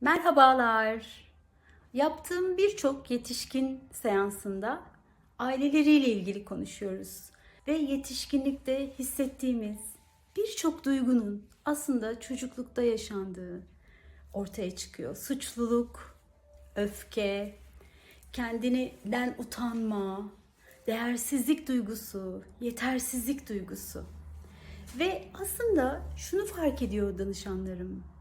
Merhabalar. Yaptığım birçok yetişkin seansında aileleriyle ilgili konuşuyoruz ve yetişkinlikte hissettiğimiz birçok duygunun aslında çocuklukta yaşandığı ortaya çıkıyor. Suçluluk, öfke, kendinden utanma, değersizlik duygusu, yetersizlik duygusu. Ve aslında şunu fark ediyor danışanlarım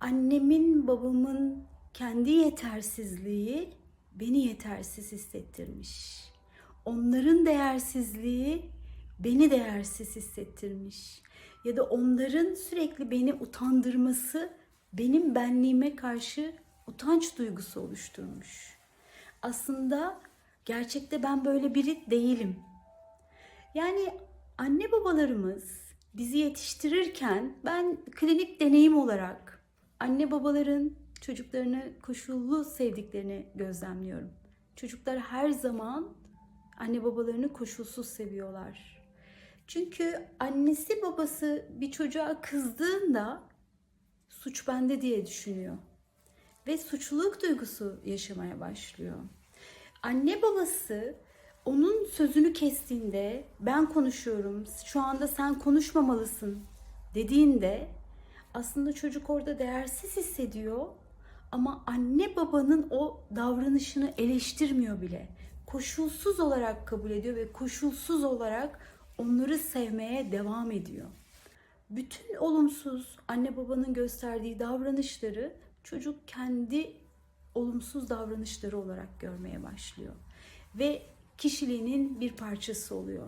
annemin babamın kendi yetersizliği beni yetersiz hissettirmiş. Onların değersizliği beni değersiz hissettirmiş. Ya da onların sürekli beni utandırması benim benliğime karşı utanç duygusu oluşturmuş. Aslında gerçekte ben böyle biri değilim. Yani anne babalarımız bizi yetiştirirken ben klinik deneyim olarak anne babaların çocuklarını koşullu sevdiklerini gözlemliyorum. Çocuklar her zaman anne babalarını koşulsuz seviyorlar. Çünkü annesi babası bir çocuğa kızdığında suç bende diye düşünüyor ve suçluluk duygusu yaşamaya başlıyor. Anne babası onun sözünü kestiğinde ben konuşuyorum, şu anda sen konuşmamalısın dediğinde aslında çocuk orada değersiz hissediyor ama anne babanın o davranışını eleştirmiyor bile. Koşulsuz olarak kabul ediyor ve koşulsuz olarak onları sevmeye devam ediyor. Bütün olumsuz anne babanın gösterdiği davranışları çocuk kendi olumsuz davranışları olarak görmeye başlıyor ve kişiliğinin bir parçası oluyor.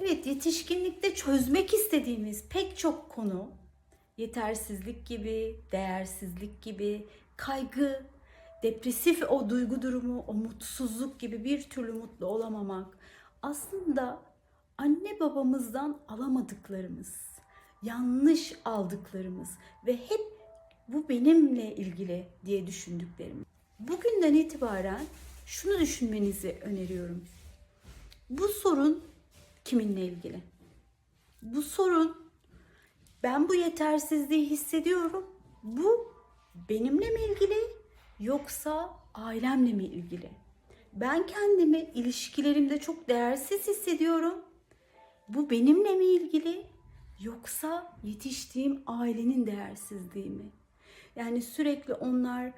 Evet yetişkinlikte çözmek istediğimiz pek çok konu yetersizlik gibi, değersizlik gibi, kaygı, depresif o duygu durumu, o mutsuzluk gibi bir türlü mutlu olamamak aslında anne babamızdan alamadıklarımız, yanlış aldıklarımız ve hep bu benimle ilgili diye düşündüklerimiz. Bugünden itibaren şunu düşünmenizi öneriyorum. Bu sorun kiminle ilgili? Bu sorun ben bu yetersizliği hissediyorum. Bu benimle mi ilgili yoksa ailemle mi ilgili? Ben kendimi ilişkilerimde çok değersiz hissediyorum. Bu benimle mi ilgili yoksa yetiştiğim ailenin değersizliği mi? Yani sürekli onlar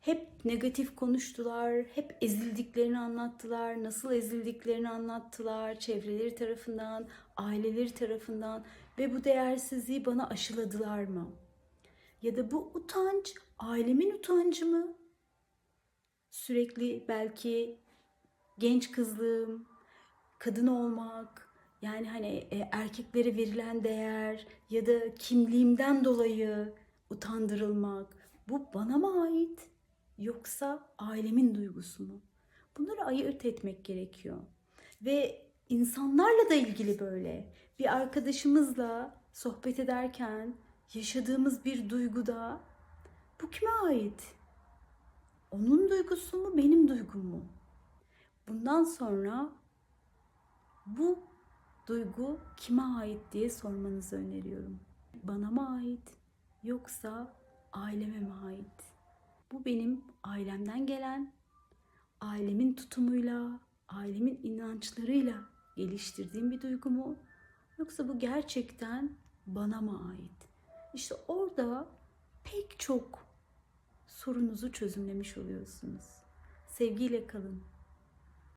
hep negatif konuştular, hep ezildiklerini anlattılar, nasıl ezildiklerini anlattılar çevreleri tarafından, aileleri tarafından ve bu değersizliği bana aşıladılar mı? Ya da bu utanç ailemin utancı mı? Sürekli belki genç kızlığım, kadın olmak, yani hani e, erkeklere verilen değer ya da kimliğimden dolayı utandırılmak bu bana mı ait yoksa ailemin duygusu mu? Bunları ayırt etmek gerekiyor. Ve insanlarla da ilgili böyle bir arkadaşımızla sohbet ederken yaşadığımız bir duyguda bu kime ait? Onun duygusu mu, benim duygum mu? Bundan sonra bu duygu kime ait diye sormanızı öneriyorum. Bana mı ait yoksa aileme mi ait? Bu benim ailemden gelen, ailemin tutumuyla, ailemin inançlarıyla geliştirdiğim bir duygu mu? Yoksa bu gerçekten bana mı ait? İşte orada pek çok sorunuzu çözümlemiş oluyorsunuz. Sevgiyle kalın.